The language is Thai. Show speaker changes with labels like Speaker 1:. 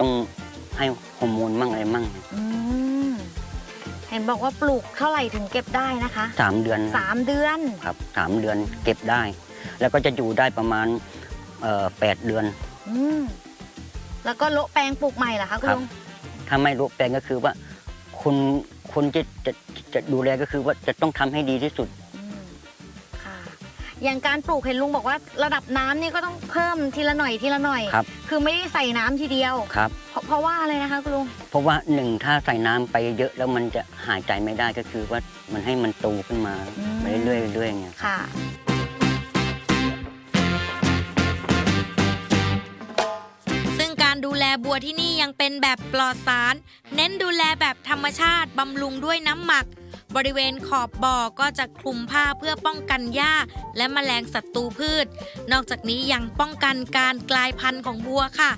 Speaker 1: ต้องให้ฮอร์โมนมั่งอะไรมั่ง
Speaker 2: อืมเห็นบอกว่าปลูกเท่าไหร่ถึงเก็บได้นะคะ
Speaker 1: สามเดือน
Speaker 2: สามเดือน
Speaker 1: ครับสามเดือนเก็บได้ แล้วก็จะอยู่ได้ประมาณเอ่อแปดเดือน
Speaker 2: อืมแล้วก็โละแปลงปลูกใหม่เหรอคะคุณ
Speaker 1: ครับ
Speaker 2: ลุง
Speaker 1: ถ้าไม่รู้แปลงก็คือว่าคนคนที่จะจะดูแลก็คือว่าจะต้องทำให้ดีที่สุด
Speaker 2: อืมค่ะ อย่างการปลูกเห็นลุงบอกว่าระดับน้ำนี่ก็ต้องเพิ่มทีละหน่อยทีละหน่อย
Speaker 1: ครับ
Speaker 2: คือไม่ได้ใส่น้ำทีเดียว
Speaker 1: ครับ
Speaker 2: เพราะเพราะว่าอะไรนะคะคุณลุง
Speaker 1: เพราะว่าหนึ่งถ้าใส่น้ำไปเยอะแล้วมันจะหายใจไม่ได้ก็คือว่ามันให้มันโตขึ้นมา
Speaker 2: อืม
Speaker 1: ไปเรื่อยๆเรื่อยๆเนี่ย
Speaker 2: ค่ะ
Speaker 3: ซึ่งการดูแลบัวที่นี่ยังเป็นแบบปลอดสาร เน้นดูแลแบบธรรมชาติ บำรุงด้วยน้ำหมัก บริเวณขอบบ่อก็จะคลุมผ้าเพื่อป้องกันหญ้า และแมลงศัตรูพืช นอกจากนี้ยังป้องกันการกลายพันธุ์ของบัวค่ะ